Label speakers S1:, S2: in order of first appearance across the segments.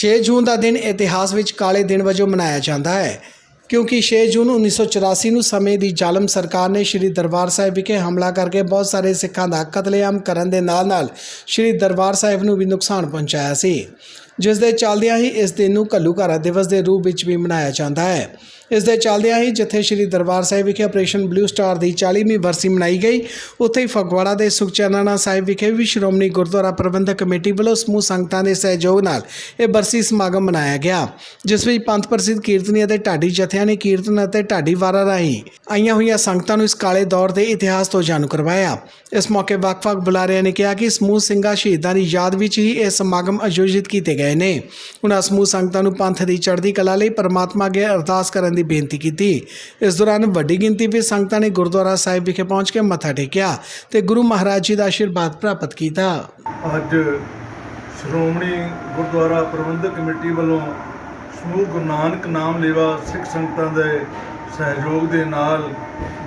S1: 6 ਜੂਨ ਦਾ ਦਿਨ ਇਤਿਹਾਸ ਵਿੱਚ ਕਾਲੇ ਦਿਨ ਵਜੋਂ ਮਨਾਇਆ ਜਾਂਦਾ ਹੈ। ਕਿਉਂਕਿ 6 ਜੂਨ 1984 ਨੂੰ ਸਮੇਂ ਦੀ ਜ਼ਾਲਮ ਸਰਕਾਰ ਨੇ ਸ੍ਰੀ ਦਰਬਾਰ ਸਾਹਿਬ ਵਿਖੇ ਹਮਲਾ ਕਰਕੇ ਬਹੁਤ ਸਾਰੇ ਸਿੱਖਾਂ ਦਾ ਕਤਲੇਆਮ ਕਰਨ ਦੇ ਨਾਲ-ਨਾਲ ਸ੍ਰੀ ਦਰਬਾਰ ਸਾਹਿਬ ਨੂੰ ਵੀ ਨੁਕਸਾਨ ਪਹੁੰਚਾਇਆ ਸੀ। ਜਿਸ ਦੇ ਚੱਲਦਿਆਂ ਹੀ ਇਸ ਦਿਨ ਨੂੰ ਘੱਲੂਘਾਰਾ ਦਿਵਸ ਦੇ ਰੂਪ ਵਿੱਚ ਵੀ ਮਨਾਇਆ ਜਾਂਦਾ ਹੈ। ਇਸ ਦੇ ਚੱਲਦਿਆਂ ਹੀ ਜਿੱਥੇ ਸ੍ਰੀ ਦਰਬਾਰ ਸਾਹਿਬ ਵਿਖੇ ਆਪਰੇਸ਼ਨ ਬਲੂ ਸਟਾਰ ਦੀ 40ਵੀਂ ਵਰਸੀ ਮਨਾਈ ਗਈ, ਉੱਥੇ ਹੀ ਫਗਵਾੜਾ ਦੇ ਸੁਖਚੈਨਾਨਾ ਸਾਹਿਬ ਵਿਖੇ ਵੀ ਸ਼੍ਰੋਮਣੀ ਗੁਰਦੁਆਰਾ ਪ੍ਰਬੰਧਕ ਕਮੇਟੀ ਵੱਲੋਂ ਸਮੂਹ ਸੰਗਤਾਂ ਦੇ ਸਹਿਯੋਗ ਨਾਲ ਇਹ ਬਰਸੀ ਸਮਾਗਮ ਮਨਾਇਆ ਗਿਆ, ਜਿਸ ਵਿੱਚ ਪੰਥ ਪ੍ਰਸਿੱਧ ਕੀਰਤਨੀ ਅਤੇ ਢਾਡੀ ਜਥਿਆਂ ਨੇ ਕੀਰਤਨ ਅਤੇ ਢਾਡੀ ਵਾਰਾਂ ਰਾਹੀਂ ਆਈਆਂ ਹੋਈਆਂ ਸੰਗਤਾਂ ਨੂੰ ਇਸ ਕਾਲੇ ਦੌਰ ਦੇ ਇਤਿਹਾਸ ਤੋਂ ਜਾਣੂ ਕਰਵਾਇਆ। ਇਸ ਮੌਕੇ ਵੱਖ-ਵੱਖ ਬੁਲਾਰਿਆਂ ਨੇ ਕਿਹਾ ਕਿ ਸਮੂਹ ਸਿੰਘਾਂ ਸ਼ਹੀਦਾਂ ਦੀ ਯਾਦ ਵਿੱਚ ਹੀ ਇਹ ਸਮਾਗਮ ਆਯੋਜਿਤ ਕੀਤੇ ਗਏ ਨੇ। ਉਹਨਾਂ ਸਮੂਹ ਸੰਗਤਾਂ ਨੂੰ ਪੰਥ ਦੀ ਚੜ੍ਹਦੀ ਕਲਾ ਲਈ ਪਰਮਾਤਮਾ ਅੱਗੇ ਅਰਦਾਸ ਕਰਨ ਦੀ ਬੇਨਤੀ ਕੀਤੀ। ਇਸ ਦੌਰਾਨ ਵੱਡੀ ਗਿਣਤੀ ਵਿੱਚ ਸੰਗਤਾਂ ਨੇ ਗੁਰਦੁਆਰਾ ਸਾਹਿਬ ਵਿਖੇ ਪਹੁੰਚ ਕੇ ਮੱਥਾ ਟੇਕਿਆ ਤੇ ਗੁਰੂ ਮਹਾਰਾਜ ਜੀ ਦਾ ਆਸ਼ੀਰਵਾਦ ਪ੍ਰਾਪਤ ਕੀਤਾ।
S2: ਅੱਜ ਸ਼੍ਰੋਮਣੀ ਗੁਰਦੁਆਰਾ ਪ੍ਰਬੰਧਕ ਕਮੇਟੀ ਵੱਲੋਂ ਸਮੂਹ ਗੁਰੂ ਨਾਨਕ ਨਾਮ ਲੇਵਾ ਸਿੱਖ ਸੰਗਤਾਂ ਦੇ ਸਹਿਯੋਗ ਦੇ ਨਾਲ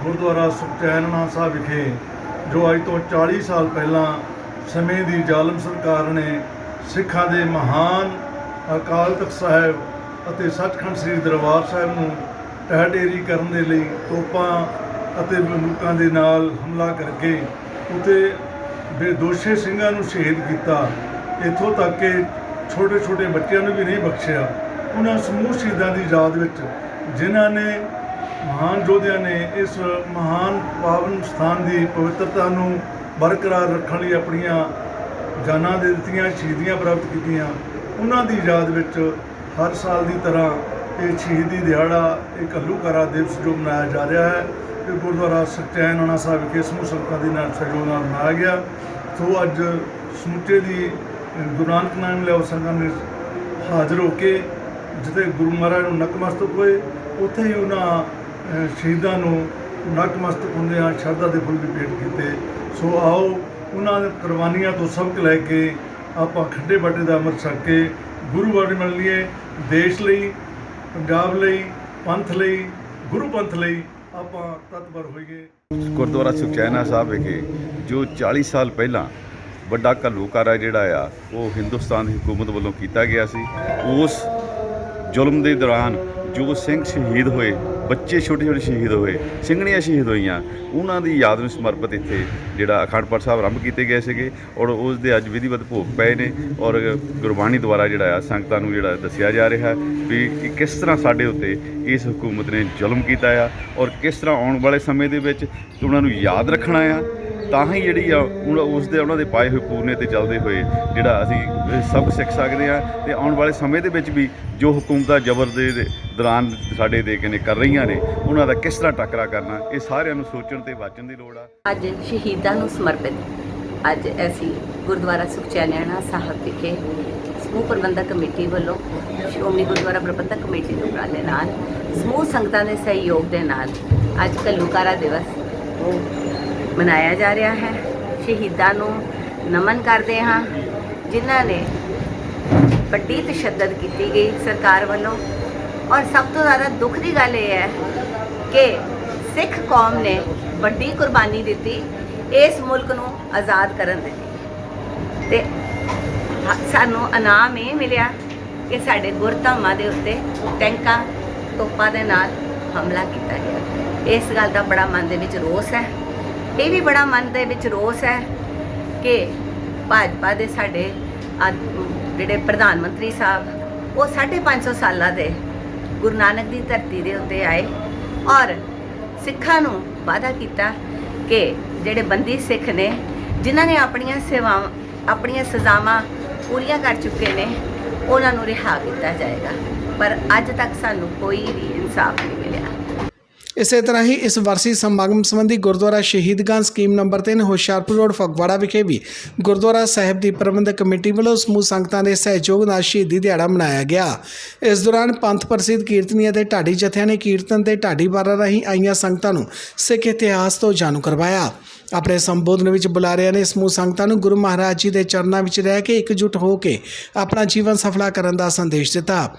S2: ਗੁਰਦੁਆਰਾ ਸੁਖਚੈਨਣਾ ਸਾਹਿਬ ਵਿਖੇ ਜੋ ਅੱਜ ਤੋਂ 40 ਸਾਲ ਪਹਿਲਾਂ ਸਮੇਂ ਦੀ ਜ਼ਾਲਮ ਸਰਕਾਰ ਨੇ ਸਿੱਖਾਂ ਦੇ ਮਹਾਨ ਅਕਾਲ ਤਖਤ ਸਾਹਿਬ ਅਤੇ ਸੱਚਖੰਡ ਸ੍ਰੀ ਦਰਬਾਰ ਸਾਹਿਬ ਨੂੰ ਟਹਿ ਕਰਨ ਦੇ ਲਈ ਤੋਪਾਂ ਅਤੇ ਬੰਦੂਕਾਂ ਦੇ ਨਾਲ ਹਮਲਾ ਕਰਕੇ ਉਤੇ ਬੇਦੋਸ਼ੇ ਸਿੰਘਾਂ ਨੂੰ ਸ਼ਹੀਦ ਕੀਤਾ। ਇੱਥੋਂ ਤੱਕ ਕਿ ਛੋਟੇ ਛੋਟੇ ਬੱਚਿਆਂ ਨੂੰ ਵੀ ਨਹੀਂ ਬਖਸ਼ਿਆ। ਉਹਨਾਂ ਸਮੂਹ ਸ਼ਹੀਦਾਂ ਦੀ ਯਾਦ ਵਿੱਚ ਜਿਨ੍ਹਾਂ ਨੇ ਮਹਾਨ ਯੋਧਿਆਂ ਨੇ ਇਸ ਮਹਾਨ ਪਾਵਨ ਸਥਾਨ ਦੀ ਪਵਿੱਤਰਤਾ ਨੂੰ ਬਰਕਰਾਰ ਰੱਖਣ ਲਈ ਆਪਣੀਆਂ ਜਾਨਾਂ ਦੇ ਦਿੱਤੀਆਂ ਸ਼ਹੀਦੀਆਂ ਪ੍ਰਾਪਤ ਕੀਤੀਆਂ। ਉਹਨਾਂ ਦੀ ਯਾਦ ਵਿੱਚ ਹਰ ਸਾਲ ਦੀ ਤਰ੍ਹਾਂ ਇਹ ਸ਼ਹੀਦੀ ਦਿਹਾੜਾ ਇਹ ਘੱਲੂਘਾਰਾ ਦਿਵਸ ਜੋ ਮਨਾਇਆ ਜਾ ਰਿਹਾ ਹੈ ਇਹ ਗੁਰਦੁਆਰਾ ਸਚੈਨ ਆਣਾ ਸਾਹਿਬ ਵਿਖੇ ਸਮੂਹ ਸੰਗਤਾਂ ਦੇ ਨਾਲ ਸਹਿਯੋਗ ਨਾਲ ਮਨਾਇਆ ਗਿਆ। ਸੋ ਅੱਜ ਸਮੁੱਚੇ ਦੀ ਅ, ਗੁਰੂ ਨਾਨਕ ਨਾਮ ਲਿਆਓ ਸੰਗਤਾਂ ਨੇ ਹਾਜ਼ਰ ਹੋ ਕੇ ਜਿੱਥੇ ਗੁਰੂ ਮਹਾਰਾਜ ਨੂੰ ਨਕਮਸਤਕ ਹੋਏ ਉੱਥੇ ਹੀ ਉਹਨਾਂ ਸ਼ਹੀਦਾਂ ਨੂੰ ਨਤਮਸਤਕ ਹੁੰਦਿਆਂ ਸ਼ਰਧਾ ਦੇ ਫੁੱਲ ਵੀ ਭੇਟ ਕੀਤੇ। ਸੋ ਆਓ ਉਹਨਾਂ ਦੇ ਕੁਰਬਾਨੀਆਂ ਤੋਂ ਸਬਕ ਲੈ ਕੇ ਆਪਾਂ ਖੱਡੇ ਬਾਟੇ ਦਾ ਅੰਮ੍ਰਿਤ ਛਕ ਕੇ ਗੁਰੂ ਬਾਣੀ ਮੰਨ ਲਈਏ ਦੇਸ਼ ਲਈ, ਪੰਜਾਬ ਲਈ, ਪੰਥ ਲਈ, ਗੁਰੂ ਪੰਥ ਲਈ ਆਪਾਂ ਤਤਪਰ ਹੋਈਏ।
S3: ਗੁਰਦੁਆਰਾ ਸੁਖਚੈਨਾ ਸਾਹਿਬ ਵਿਖੇ ਜੋ 40 ਸਾਲ ਪਹਿਲਾਂ ਵੱਡਾ ਘੱਲੂਕਾਰਾ ਜਿਹੜਾ ਆ, ਉਹ ਹਿੰਦੁਸਤਾਨ ਦੀ ਹਕੂਮਤ ਵੱਲੋਂ ਕੀਤਾ ਗਿਆ ਸੀ, ਉਸ ਜ਼ੁਲਮ ਦੇ ਦੌਰਾਨ ਜੋ ਸਿੰਘ ਸ਼ਹੀਦ ਹੋਏ ਬੱਚੇ ਛੋਟੇ ਛੋਟੇ ਸ਼ਹੀਦ ਹੋਏ, ਸਿੰਘਣੀਆਂ ਸ਼ਹੀਦ ਹੋਈਆਂ, ਉਹਨਾਂ ਦੀ ਯਾਦ ਨੂੰ ਸਮਰਪਿਤ ਇੱਥੇ ਜਿਹੜਾ ਅਖੰਡ ਪਾਠ ਸਾਹਿਬ ਆਰੰਭ ਕੀਤੇ ਗਏ ਸੀਗੇ ਔਰ ਉਸ ਦੇ ਅੱਜ ਵਿਧੀਵਤ ਭੋਗ ਪਏ ਨੇ ਔਰ ਗੁਰਬਾਣੀ ਦੁਆਰਾ ਜਿਹੜਾ ਆ ਸੰਗਤਾਂ ਨੂੰ ਜਿਹੜਾ ਦੱਸਿਆ ਜਾ ਰਿਹਾ ਵੀ ਕਿ ਕਿਸ ਤਰ੍ਹਾਂ ਸਾਡੇ ਉੱਤੇ ਇਸ ਹਕੂਮਤ ਨੇ ਜ਼ੁਲਮ ਕੀਤਾ ਆ ਔਰ ਕਿਸ ਤਰ੍ਹਾਂ ਆਉਣ ਵਾਲੇ ਸਮੇਂ ਦੇ ਵਿੱਚ ਉਹਨਾਂ ਨੂੰ ਯਾਦ ਰੱਖਣਾ ਆ, ਤਾਂ ਹੀ ਜਿਹੜੀ ਆ ਉਹਨਾਂ- ਉਸ ਦੇ ਉਹਨਾਂ ਦੇ ਪਾਏ ਹੋਏ ਪੂਰਨੇ ਤੇ ਚੱਲਦੇ ਹੋਏ ਜਿਹੜਾ ਅਸੀਂ ਸਭ ਸਿੱਖ ਸਕਦੇ ਆ ਤੇ ਆਉਣ ਵਾਲੇ ਸਮੇਂ ਦੇ ਵਿੱਚ ਵੀ ਜੋ ਹਕੂਮਤਾਂ ਜ਼ਬਰ ਦੇ ਦੌਰਾਨ ਸਾਡੇ ਦੇ ਕਹਿੰਦੇ ਕਰ ਰਹੀ ਰਹੀਆਂ ਨੇ, ਉਹਨਾਂ ਦਾ ਕਿਸ ਤਰ੍ਹਾਂ ਟੱਕਰਾ ਕਰਨਾ, ਇਹ ਸਾਰਿਆਂ ਨੂੰ ਸੋਚਣ ਤੇ ਵਾਚਣ ਦੀ ਲੋੜ ਆ।
S4: ਅੱਜ ਸ਼ਹੀਦਾਂ ਨੂੰ ਸਮਰਪਿਤ, ਅੱਜ ਅਸੀਂ ਗੁਰਦੁਆਰਾ ਸੁਖਚੈਨਿਆਣਾ ਸਾਹਿਬ ਵਿਖੇ ਸਮੂਹ ਪ੍ਰਬੰਧਕ ਕਮੇਟੀ ਵੱਲੋਂ ਸ਼੍ਰੋਮਣੀ ਗੁਰਦੁਆਰਾ ਪ੍ਰਬੰਧਕ ਕਮੇਟੀ ਦੇ ਉਪਰਾਲੇ ਨਾਲ, ਸਮੂਹ ਸੰਗਤਾਂ ਦੇ ਸਹਿਯੋਗ ਦੇ ਨਾਲ ਅੱਜ ਕੱਲੂਕਾਰਾ ਦਿਵਸ ਉਹ ਮਨਾਇਆ ਜਾ ਰਿਹਾ ਹੈ। ਸ਼ਹੀਦਾਂ ਨੂੰ ਨਮਨ ਕਰਦੇ ਹਾਂ, ਜਿਨ੍ਹਾਂ ਨੇ ਵੱਡੀ ਤਸ਼ੱਦਦ ਕੀਤੀ ਗਈ ਸਰਕਾਰ ਵੱਲੋਂ। ਔਰ ਸਭ ਤੋਂ ਜ਼ਿਆਦਾ ਦੁੱਖ ਦੀ ਗੱਲ ਇਹ ਹੈ ਕਿ ਸਿੱਖ ਕੌਮ ਨੇ ਵੱਡੀ ਕੁਰਬਾਨੀ ਦਿੱਤੀ, ਇਸ ਮੁਲਕ ਨੂੰ ਆਜ਼ਾਦ ਕਰਨ ਦੇ ਲਈ। ਤੇ ਹ- ਸਾਨੂੰ ਇਨਾਮ ਇਹ ਮਿਲਿਆ ਕਿ ਸਾਡੇ ਗੁਰਧਾਮਾਂ ਦੇ ਉੱਤੇ ਟੈਂਕਾਂ, ਤੋਪਾਂ ਦੇ ਨਾਲ ਹਮਲਾ ਕੀਤਾ ਗਿਆ। ਇਸ ਗੱਲ ਦਾ ਬੜਾ ਮਨ ਦੇ ਵਿੱਚ ਰੋਸ ਹੈ। ਇਹ ਵੀ ਬੜਾ ਮਨ ਦੇ ਵਿੱਚ ਰੋਸ ਹੈ ਕਿ ਭਾਜਪਾ ਦੇ ਸਾਡੇ ਜਿਹੜੇ ਪ੍ਰਧਾਨ ਮੰਤਰੀ ਸਾਹਿਬ, ਉਹ 550 ਸਾਲਾਂ ਦੇ ਗੁਰੂ ਨਾਨਕ ਦੀ ਧਰਤੀ ਦੇ ਉੱਤੇ ਆਏ ਔਰ ਸਿੱਖਾਂ ਨੂੰ ਵਾਅਦਾ ਕੀਤਾ ਕਿ ਜਿਹੜੇ ਬੰਦੀ ਸਿੱਖ ਨੇ, ਜਿਨ੍ਹਾਂ ਨੇ ਆਪਣੀਆਂ ਸੇਵਾਵਾਂ, ਆਪਣੀਆਂ ਸਜ਼ਾਵਾਂ ਪੂਰੀਆਂ ਕਰ ਚੁੱਕੇ ਨੇ, ਉਹਨਾਂ ਨੂੰ ਰਿਹਾ ਕੀਤਾ ਜਾਏਗਾ। ਪਰ ਅੱਜ ਤੱਕ ਸਾਨੂੰ ਕੋਈ ਵੀ ਇਨਸਾਫ ਨਹੀਂ ਮਿਲਿਆ।
S1: ਇਸੇ ਤਰ੍ਹਾਂ ਹੀ ਇਸ ਵਰਸੀ ਸਮਾਗਮ ਸੰਬੰਧੀ Gurdwara Shaheedganj scheme number 3 Hoshiarpur road, Phagwara ਵਿਖੇ ਵੀ ਗੁਰਦੁਆਰਾ ਸਾਹਿਬ ਦੀ ਪ੍ਰਬੰਧਕ ਕਮੇਟੀ ਵੱਲੋਂ ਸਮੂਹ ਸੰਗਤਾਂ ਦੇ ਸਹਿਯੋਗ ਨਾਲ ਸ਼ਹੀਦੀ ਦਿਹਾੜਾ ਮਨਾਇਆ ਗਿਆ। ਇਸ ਦੌਰਾਨ ਪੰਥ ਪ੍ਰਸਿੱਧ ਕੀਰਤਨੀਆਂ ਤੇ ਢਾਡੀ ਜਥਿਆਂ ਨੇ ਕੀਰਤਨ ਤੇ ਢਾਡੀ ਵਾਰਾਂ ਰਾਹੀਂ ਆਈਆਂ ਸੰਗਤਾਂ ਨੂੰ ਸਿੱਖ ਇਤਿਹਾਸ ਤੋਂ ਜਾਣੂ ਕਰਵਾਇਆ। ਆਪਣੇ ਸੰਬੋਧਨ ਵਿੱਚ ਬੁਲਾਰਿਆਂ ਨੇ ਸਮੂਹ ਸੰਗਤਾਂ ਨੂੰ ਗੁਰੂ ਮਹਾਰਾਜ ਜੀ ਦੇ ਚਰਨਾਂ ਵਿੱਚ ਰਹਿ ਕੇ ਇਕਜੁੱਟ ਹੋ ਕੇ ਆਪਣਾ ਜੀਵਨ ਸਫਲਾ ਕਰਨ ਦਾ ਸੰਦੇਸ਼ ਦਿੱਤਾ।